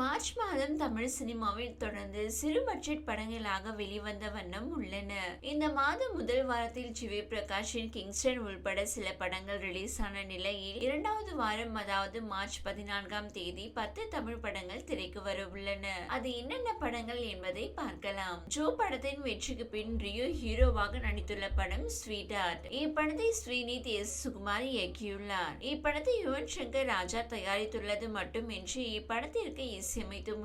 March மாதம் தமிழ் சினிமாவில் தொடர்ந்து சிறு பட்ஜெட் படங்களாக வெளிவந்த வண்ணம் உள்ளன. இந்த மாதம் முதல் வாரத்தில் ஜிவி பிரகாஷின் கிங்ஸ்டன் உள்பட சில படங்கள் ரிலீஸ் ஆன நிலையில் இரண்டாவது வாரம் அதாவது மார்ச் பதினான்காம் தேதி பத்து தமிழ் படங்கள் திரைக்கு வர உள்ளன அது என்னென்ன படங்கள் என்பதை பார்க்கலாம். ஜோ படத்தின் வெற்றிக்கு பின் ரியோ ஹீரோவாக நடித்துள்ள படம் ஸ்வீட் ஆர்ட் இப்படத்தை ஸ்ரீநித் எஸ். சுகுமார் இயக்கியுள்ளார். இப்படத்தை யுவன் சங்கர் ராஜா தயாரித்துள்ளது மட்டுமின்றி இப்படத்திற்கு இசையமைத்தும்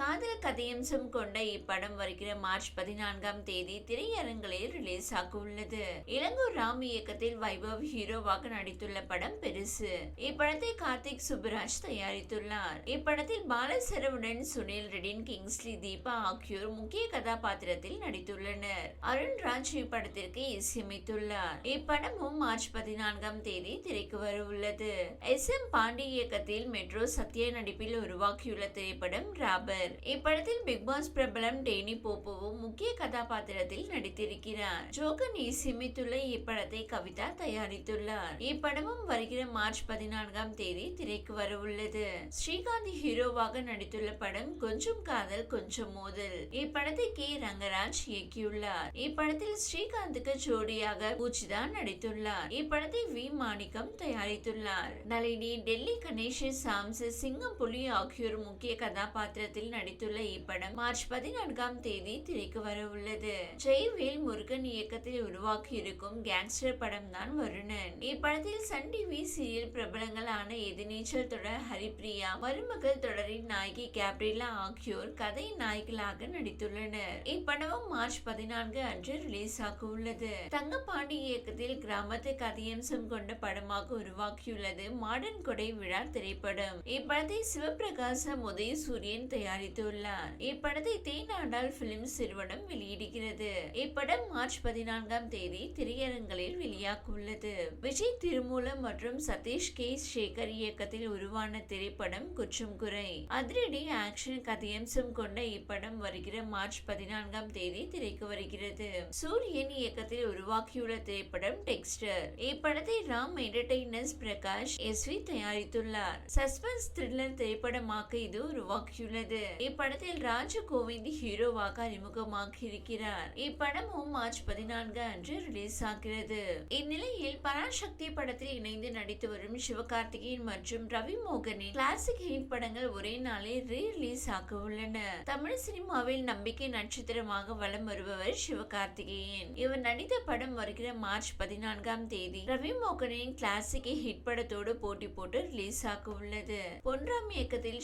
காதல் கதையம்சம் கொண்ட இப்படம் வருகிற மார்ச் பதினான்காம் தேதி திரையரங்களில் ரிலீஸ் ஆக உள்ளது இளங்கூர் ராம் இயக்கத்தில் வைபவ் ஹீரோவாக நடித்துள்ள படம் பெருசு. இப்படத்தை கார்த்திக் சுப்ராஜ் தயாரித்துள்ளார். இப்படத்தில் பாலசரவுடன் சுனில் ரெடின் கிங்ஸ்லி தீபா ஆகியோர் முக்கிய கதாபாத்திரத்தில் நடித்துள்ளனர். அருண்ராஜ் இப்படத்திற்கு இசையமைத்துள்ளார். இப்படமும் மார்ச் பதினான்காம் தேதி திரைக்கு வர உள்ளது எஸ் எம் பாண்டி இயக்கத்தில் மெட்ரோ சத்யா நடிப்பில் உருவாக்கியுள்ள திரைப்படம் ராபர். இப்படத்தில் பிக் பாஸ் பிரபலம் டேனி போப்போவும் முக்கிய கதாபாத்திரத்தில் நடித்திருக்கிறார். ஜோகன் இசையமைத்துள்ள இப்படத்தை கவிதா தயாரித்துள்ளார். இப்படமும் வருகிற மார்ச் பதினான்காம் தேதி திரைக்கு வர உள்ளது ஸ்ரீகாந்த் ஹீரோவாக நடித்துள்ள படம் கொஞ்சம் காதல் கொஞ்சம் மோதல். இப்படத்தை கே. ரங்கராஜ் இயக்கியுள்ளார். இப்படத்தில் ஸ்ரீகாந்துக்கு ஜோடியாக பூச்சிதான் நடித்துள்ளார். இப்படத்தை வி. மாணிக்கம் தயாரித்துள்ளார். நளினி டெல்லி கணேஷ் சாம்ஸ் சிங்கம் புலி ஆகியோர் முக்கிய கதாபாத்திரத்தில் நடித்துள்ள இப்படம் மார்ச் பதினான்காம் தேதி திரைக்கு வர உள்ளது ஜெய்வேல் முருகன் இயக்கத்தில் உருவாக்கி இருக்கும் கேங்ஸ்டர் படம் தான் வருணன். இப்படத்தில் சன் டிவி சீரியல் பிரபலங்களான எதிர்நீச்சல் தொடர் ஹரிப்ரியா மருமகள் தொடரின் நாயகி கேப்ரிலா ஆகியோர் கதை நாயகிகளாக நடித்துள்ளனர். இப்படமும் மார்ச் பதினான்கு அன்று ரிலீஸ் ஆக உள்ளது தங்கப்பாண்டி இயக்கத்தில் கிராமத்து கதையம்சம் கொண்ட படமாக உருவாக்கியுள்ளது மாடர்ன் கொடை விழா திரைப்படம். இப்படத்தை சிவபிரகாசம் உதயசூரியன் தயாரித்துள்ளார். இப்படத்தை தேனாடால் பிலிம்ஸ் நிறுவனம் வெளியிடுகிறது. இப்படம் மார்ச் பதினான்காம் தேதி திரையரங்களில் வெளியாக உள்ளது விஜய் திருமூலம் மற்றும் சதீஷ் கே. சேகர் இயக்கத்தில் உருவான திரைப்படம் குற்றம் குறை. அதிரடி ஆக்ஷன் கதையம்சம் கொண்ட இப்படம் வருகிற மார்ச் பதினான்காம் தேதி திரைக்கு வருகிறது. சூரியன் இயக்கத்தில் உருவாக்கியுள்ள திரைப்படம் டெக்ஸ்டர். இப்படத்தை Ram entertainers Prakash S V தயாரித்துள்ளார். Suspense thriller திரைப்படமாக இது உருவாக்கியுள்ளது. இப்படத்தில் ராஜகோவிந்த் ஹீரோவாக அறிமுகமாக இருக்கிறார் இப்படமும் மார்ச் பதினான்கு அன்று ரிலீஸ் ஆகிறது. இந்நிலையில் பராசக்தி படத்தில் இணைந்து நடித்து வரும் சிவகார்த்திகேயன் மற்றும் ரவி மோகனின் கிளாசிக் ஹிட் படங்கள் ஒரே நாளில் ரீ ரிலீஸ் ஆக உள்ளன. தமிழ் சினிமாவில் நம்பிக்கை நட்சத்திரமாக வலம் வருபவர் சிவகார்த்திகேயன். இவர் நடித்த படம் வருகிற மார்ச் பதினான்காம் தேதி ரவி மோகனின் கிளாசிக் ஹிட் படத்தோடு போட்டி போட்டு ரிலீஸ் ஆக உள்ளது. பொன்ராம் இயக்கத்தில்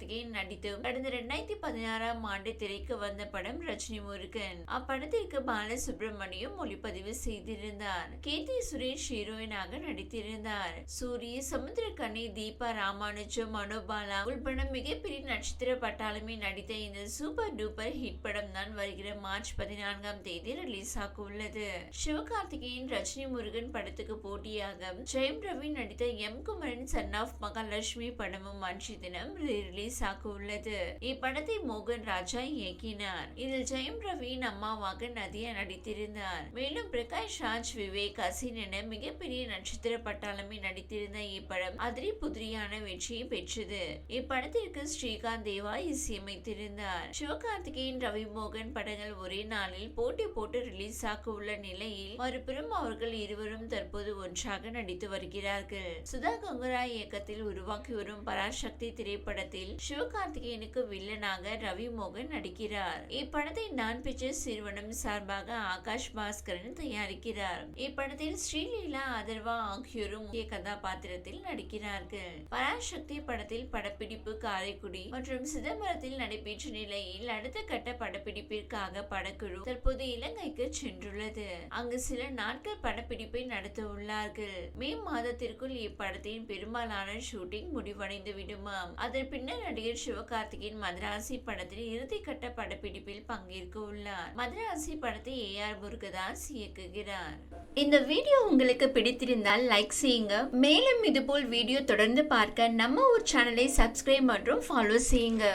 கார்த்திகேயன் நடித்து கடந்த ரெண்டாயிரத்தி பதினாறாம் ஆண்டு திரைக்கு வந்த படம் ரஜினி முருகன். அப்படத்திற்கு பாலசுப்ரமணியம் ஒளிப்பதிவு செய்திருந்தார். கீர்த்தி சுரேஷ் ஹீரோயினாக நடித்திருந்தார். சூரிய சமுத்திரக்கனி தீபா ராமானுஜம் மனோபாலா உள்பட மிகப்பெரிய நட்சத்திர பட்டாளமே நடித்த இந்த சூப்பர் டூப்பர் ஹிட் படம் தான் வருகிற மார்ச் பதினான்காம் தேதி ரிலீஸ் ஆக உள்ளது சிவகார்த்திகேயன் ரஜினி முருகன் படத்துக்கு போட்டியாக ஜெயம் ரவி நடித்த M. Kumaran son of Mahalakshmi படமும் அன்று தினம் ரிலீஸ் ஆக உள்ளது. இப்படத்தை மோகன் ராஜா இயக்கினார். இதில் ஜெயம் ரவியின் அம்மாவாக நதியா நடித்திருந்தார். மேலும் பிரகாஷ் ராஜ் விவேக் அசின் என மிகப்பெரிய நட்சத்திர பட்டாளமே நடித்திருந்த இப்படம் அதிரி புதிரியான வெற்றியை பெற்றது. இப்படத்திற்கு ஸ்ரீகாந்த் தேவா இசையமைத்திருந்தார். சிவகார்த்திகேயன் ரவி மோகன் படங்கள் ஒரே நாளில் போட்டி போட்டு ரிலீஸ் ஆக உள்ள நிலையில் மறுபுறம் அவர்கள் இருவரும் தற்போது ஒன்றாக நடித்து வருகிறார்கள். சுதா கங்குரா இயக்கத்தில் உருவாக்கி வரும் பராசக்தி திரைப்படத்தில் சிவகார்த்திகேயனுக்கு வில்லனாக ரவி மோகன் நடிக்கிறார். இப்படத்தை நான் பிக்சர்ஸ் நிறுவனம் சார்பாக ஆகாஷ் பாஸ்கரன் தயாரிக்கிறார். இப்படத்தில் ஸ்ரீலீலா அதர்வா ஆகியோரும் முக்கிய கதாபாத்திரத்தில் நடிக்கிறார்கள். பராசக்தி படத்தில் படப்பிடிப்பு காரைக்குடி மற்றும் சிதம்பரத்தில் நடைபெற்ற நிலையில் அடுத்த கட்ட படப்பிடிப்பிற்காக படக்குழு தற்போது இலங்கைக்கு சென்றுள்ளது. அங்கு சில நாட்கள் படப்பிடிப்பை நடத்த உள்ளார்கள் மே மாதத்திற்குள் இப்படத்தின் பெரும்பாலான ஷூட்டிங் முடிவடைந்து விடுமாம் அதன் பின்னர் நடிகர் சிவகார்த்திகேயன் மதராசி படத்தில் இறுதிக்கட்ட படப்பிடிப்பில் பங்கேற்க உள்ளார். மதராசி படத்தை ஏ ஆர் முருகதாஸ் இயக்குகிறார். இந்த வீடியோ உங்களுக்கு பிடித்திருந்தால் லைக் செய்யுங்க. மேலும் இதுபோல் வீடியோ தொடர்ந்து பார்க்க நம்ம ஒரு சேனலை சப்ஸ்கிரைப் மற்றும் ஃபாலோ செய்யுங்க.